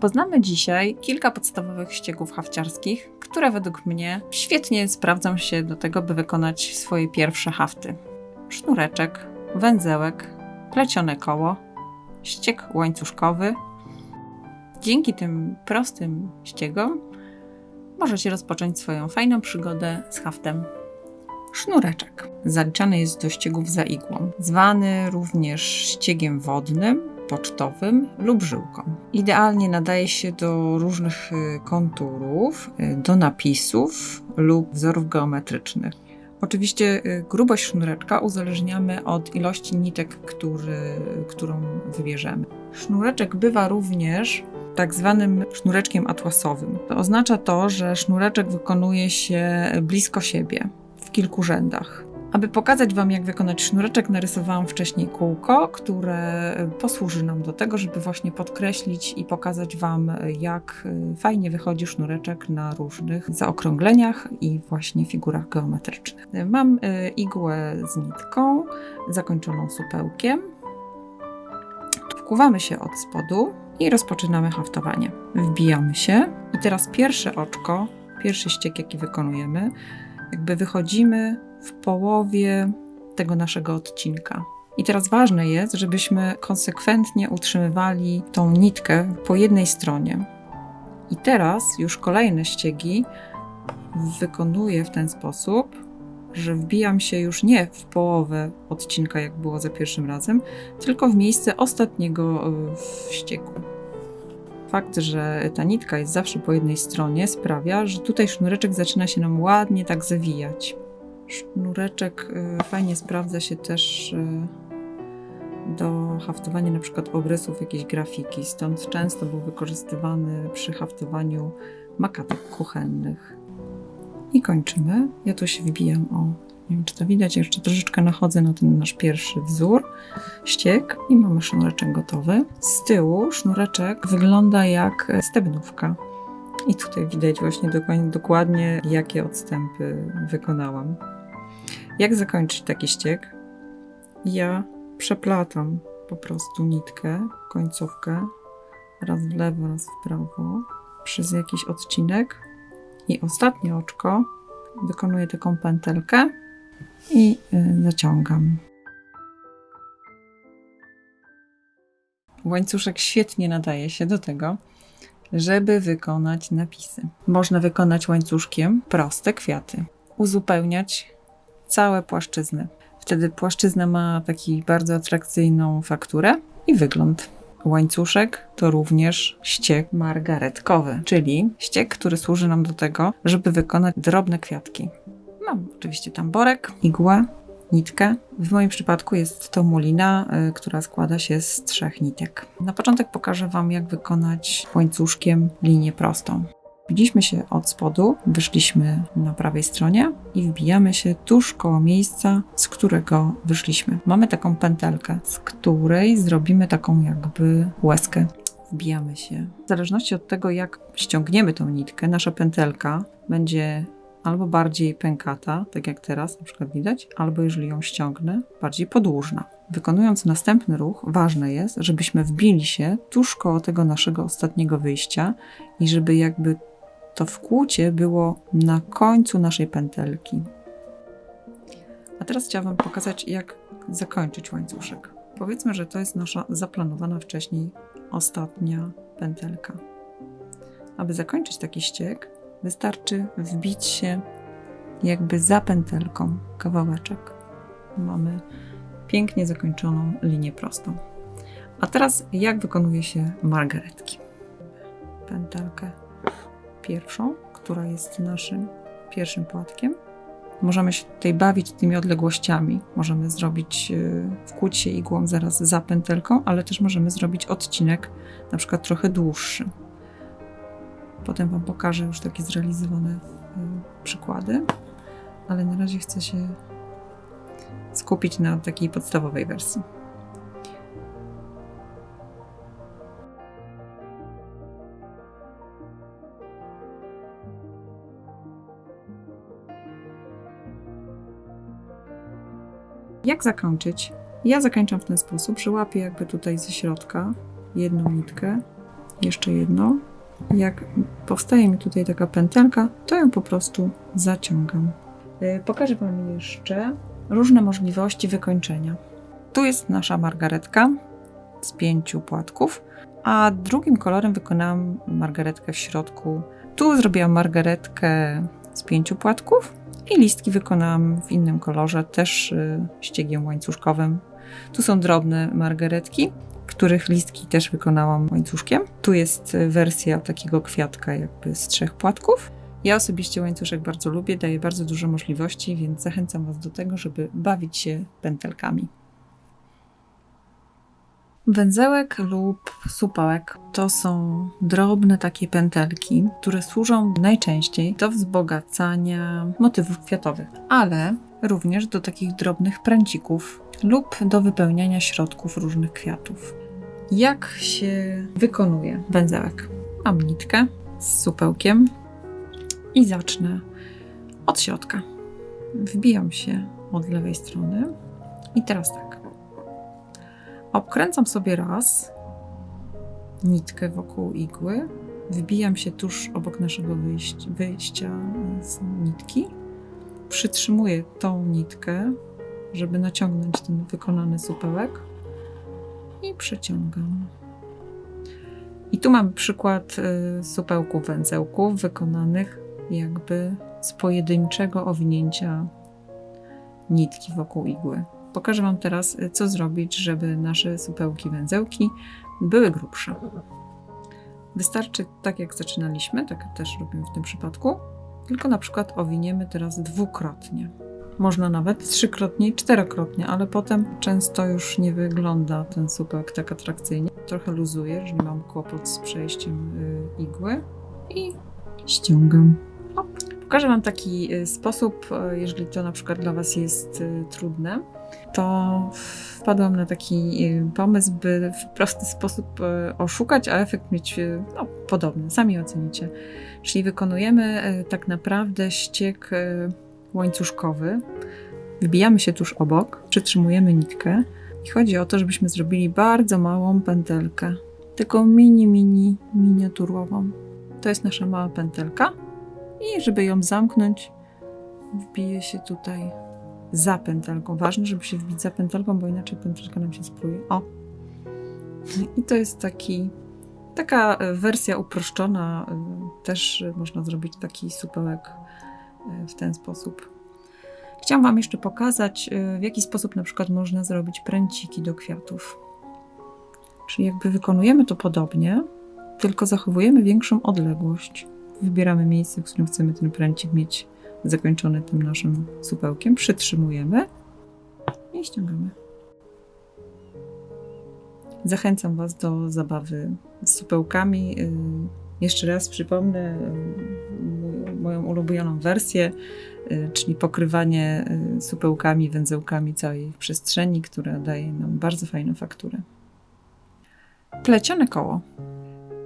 Poznamy dzisiaj kilka podstawowych ściegów hafciarskich, które według mnie świetnie sprawdzą się do tego, by wykonać swoje pierwsze hafty. Sznureczek, węzełek, plecione koło, ścieg łańcuszkowy. Dzięki tym prostym ściegom możecie rozpocząć swoją fajną przygodę z haftem. Sznureczek zaliczany jest do ściegów za igłą, zwany również ściegiem wodnym, pocztowym lub żyłką. Idealnie nadaje się do różnych y, konturów, y, do napisów lub wzorów geometrycznych. Oczywiście y, grubość sznureczka uzależniamy od ilości nitek, który, którą wybierzemy. Sznureczek bywa również tak zwanym sznureczkiem atłasowym. To oznacza to, że sznureczek wykonuje się blisko siebie, w kilku rzędach. Aby pokazać Wam, jak wykonać sznureczek, narysowałam wcześniej kółko, które posłuży nam do tego, żeby właśnie podkreślić i pokazać Wam, jak fajnie wychodzi sznureczek na różnych zaokrągleniach i właśnie figurach geometrycznych. Mam igłę z nitką zakończoną supełkiem. Wkuwamy się od spodu i rozpoczynamy haftowanie. Wbijamy się i teraz pierwsze oczko, pierwszy ściek, jaki wykonujemy, jakby wychodzimy w połowie tego naszego odcinka. I teraz ważne jest, żebyśmy konsekwentnie utrzymywali tą nitkę po jednej stronie. I teraz już kolejne ściegi wykonuję w ten sposób, że wbijam się już nie w połowę odcinka, jak było za pierwszym razem, tylko w miejsce ostatniego e, ściegu. Fakt, że ta nitka jest zawsze po jednej stronie, sprawia, że tutaj sznureczek zaczyna się nam ładnie tak zawijać. Sznureczek y, fajnie sprawdza się też y, do haftowania na przykład obrysów jakiejś grafiki, stąd często był wykorzystywany przy haftowaniu makatek kuchennych. I kończymy. Ja tu się wybijam o, nie wiem czy to widać, jeszcze troszeczkę nachodzę na ten nasz pierwszy wzór, ściek i mamy sznureczek gotowy. Z tyłu sznureczek wygląda jak stebnówka. I tutaj widać właśnie dokładnie, dokładnie jakie odstępy wykonałam. Jak zakończyć taki ściek? Ja przeplatam po prostu nitkę, końcówkę, raz w lewo, raz w prawo, przez jakiś odcinek i ostatnie oczko wykonuję taką pętelkę i y, zaciągam. Łańcuszek świetnie nadaje się do tego, żeby wykonać napisy. Można wykonać łańcuszkiem proste kwiaty, uzupełniać całe płaszczyzny. Wtedy płaszczyzna ma taki bardzo atrakcyjną fakturę i wygląd. Łańcuszek to również ściek margaretkowy, czyli ściek, który służy nam do tego, żeby wykonać drobne kwiatki. Oczywiście tamborek, igłę, nitkę. W moim przypadku jest to mulina, y, która składa się z trzech nitek. Na początek pokażę Wam, jak wykonać łańcuszkiem linię prostą. Wbiliśmy się od spodu, wyszliśmy na prawej stronie i wbijamy się tuż koło miejsca, z którego wyszliśmy. Mamy taką pętelkę, z której zrobimy taką jakby łezkę. Wbijamy się. W zależności od tego, jak ściągniemy tą nitkę, nasza pętelka będzie albo bardziej pękata, tak jak teraz na przykład widać, albo jeżeli ją ściągnę, bardziej podłużna. Wykonując następny ruch, ważne jest, żebyśmy wbili się tuż koło tego naszego ostatniego wyjścia i żeby jakby to wkłucie było na końcu naszej pętelki. A teraz chciałabym pokazać, jak zakończyć łańcuszek. Powiedzmy, że to jest nasza zaplanowana wcześniej ostatnia pętelka. Aby zakończyć taki ściek, wystarczy wbić się jakby za pętelką kawałeczek. Mamy pięknie zakończoną linię prostą. A teraz jak wykonuje się margaretki? Pętelkę pierwszą, która jest naszym pierwszym płatkiem. Możemy się tutaj bawić tymi odległościami. Możemy zrobić, y, wkłuć się igłą zaraz za pętelką, ale też możemy zrobić odcinek na przykład trochę dłuższy. Potem Wam pokażę już takie zrealizowane y, przykłady, ale na razie chcę się skupić na takiej podstawowej wersji. Jak zakończyć? Ja zakończam w ten sposób, że łapię jakby tutaj ze środka jedną nitkę jeszcze jedno. Jak powstaje mi tutaj taka pętelka, to ją po prostu zaciągam. Y, Pokażę Wam jeszcze różne możliwości wykończenia. Tu jest nasza margaretka z pięciu płatków, a drugim kolorem wykonałam margaretkę w środku. Tu zrobiłam margaretkę z pięciu płatków i listki wykonałam w innym kolorze, też y, ściegiem łańcuszkowym. Tu są drobne margaretki, których listki też wykonałam łańcuszkiem. Tu jest y, wersja takiego kwiatka jakby z trzech płatków. Ja osobiście łańcuszek bardzo lubię, daje bardzo dużo możliwości, więc zachęcam Was do tego, żeby bawić się pętelkami. Węzełek lub supełek to są drobne takie pętelki, które służą najczęściej do wzbogacania motywów kwiatowych, ale również do takich drobnych pręcików lub do wypełniania środków różnych kwiatów. Jak się wykonuje węzełek? Mam nitkę z supełkiem i zacznę od środka. Wbijam się od lewej strony i teraz tak. Obkręcam sobie raz nitkę wokół igły, wbijam się tuż obok naszego wyjścia, wyjścia z nitki, przytrzymuję tą nitkę, żeby naciągnąć ten wykonany supełek i przeciągam. I tu mamy przykład y, supełków węzełków wykonanych jakby z pojedynczego owinięcia nitki wokół igły. Pokażę Wam teraz, y, co zrobić, żeby nasze supełki węzełki były grubsze. Wystarczy, tak jak zaczynaliśmy, tak też robimy w tym przypadku, tylko na przykład owiniemy teraz dwukrotnie. Można nawet trzykrotnie i czterokrotnie, ale potem często już nie wygląda ten supełek tak atrakcyjnie. Trochę luzuje, jeżeli mam kłopot z przejściem y, igły i ściągam. Pokażę Wam taki y, sposób, y, jeżeli to na przykład dla Was jest trudne, to wpadłam na taki pomysł, by w prosty sposób oszukać, a efekt mieć no, podobny. Sami ocenicie. Czyli wykonujemy tak naprawdę ściek łańcuszkowy, wbijamy się tuż obok, przytrzymujemy nitkę i chodzi o to, żebyśmy zrobili bardzo małą pętelkę. Taką mini, mini, miniaturową. To jest nasza mała pętelka i żeby ją zamknąć, wbije się tutaj za pętelką. Ważne, żeby się wbić za pętelką, bo inaczej pętelka nam się spruje. O! I to jest taki, taka wersja uproszczona. Też można zrobić taki supełek w ten sposób. Chciałam Wam jeszcze pokazać, e, w jaki sposób na przykład można zrobić pręciki do kwiatów. Czyli jakby wykonujemy to podobnie, tylko zachowujemy większą odległość. Wybieramy miejsce, w którym chcemy ten pręcik mieć zakończony tym naszym supełkiem, przytrzymujemy i ściągamy. Zachęcam Was do zabawy z supełkami. Yy, Jeszcze raz przypomnę moją ulubioną wersję, yy, czyli pokrywanie yy, supełkami, węzełkami całej przestrzeni, która daje nam bardzo fajną fakturę. Plecione koło,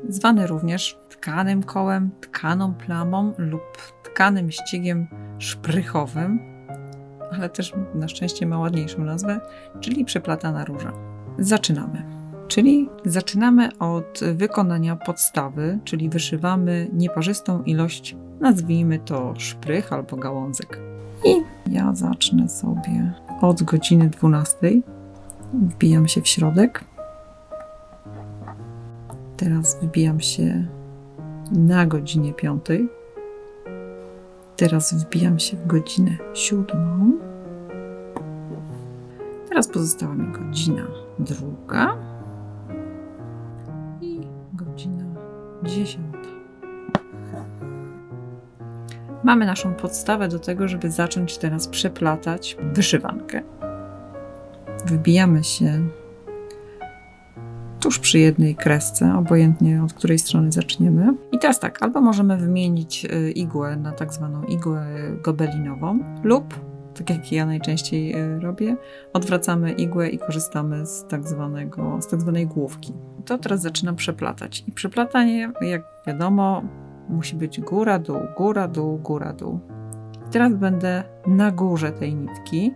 zwane również tkanym kołem, tkaną plamą lub tkanym ściegiem szprychowym, ale też na szczęście ma ładniejszą nazwę, czyli przeplatana róża. Zaczynamy. Czyli zaczynamy od wykonania podstawy, czyli wyszywamy nieparzystą ilość, nazwijmy to szprych albo gałązek. I ja zacznę sobie od godziny 12. Wbijam się w środek. Teraz wbijam się na godzinie 5. Teraz wbijam się w godzinę 7. Teraz pozostała mi godzina druga i godzina 10. Mamy naszą podstawę do tego, żeby zacząć teraz przeplatać wyszywankę. Wbijamy się tuż przy jednej kresce, obojętnie od której strony zaczniemy. I teraz tak, albo możemy wymienić y, igłę na tak zwaną igłę gobelinową, lub, tak jak ja najczęściej y, robię, odwracamy igłę i korzystamy z tak, zwanego, z tak zwanej główki. To teraz zaczynam przeplatać. I przeplatanie, jak wiadomo, musi być góra, dół, góra, dół, góra, dół. Teraz będę na górze tej nitki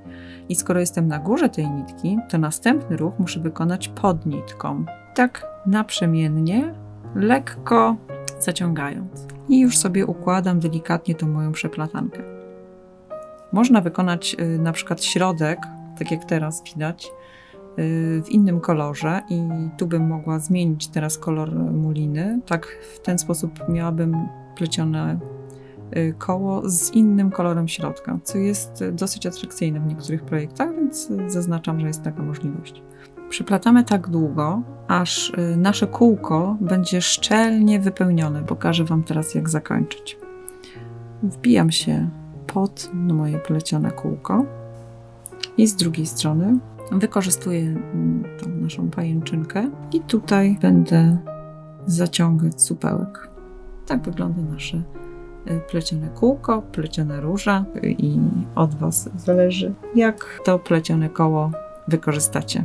i skoro jestem na górze tej nitki, to następny ruch muszę wykonać pod nitką. Tak naprzemiennie lekko zaciągając. I już sobie układam delikatnie tą moją przeplatankę. Można wykonać y, na przykład środek, tak jak teraz widać, w innym kolorze i tu bym mogła zmienić teraz kolor muliny. Tak w ten sposób miałabym plecione y, koło z innym kolorem środka, co jest y, dosyć atrakcyjne w niektórych projektach, więc y, zaznaczam, że jest taka możliwość. Przyplatamy tak długo, aż y, nasze kółko będzie szczelnie wypełnione. Pokażę Wam teraz, jak zakończyć. Wbijam się pod moje plecione kółko i z drugiej strony wykorzystuję mm, tą naszą pajęczynkę i tutaj będę zaciągać supełek. Tak wygląda nasze y, plecione kółko, plecione róża i od Was zależy, jak to plecione koło wykorzystacie.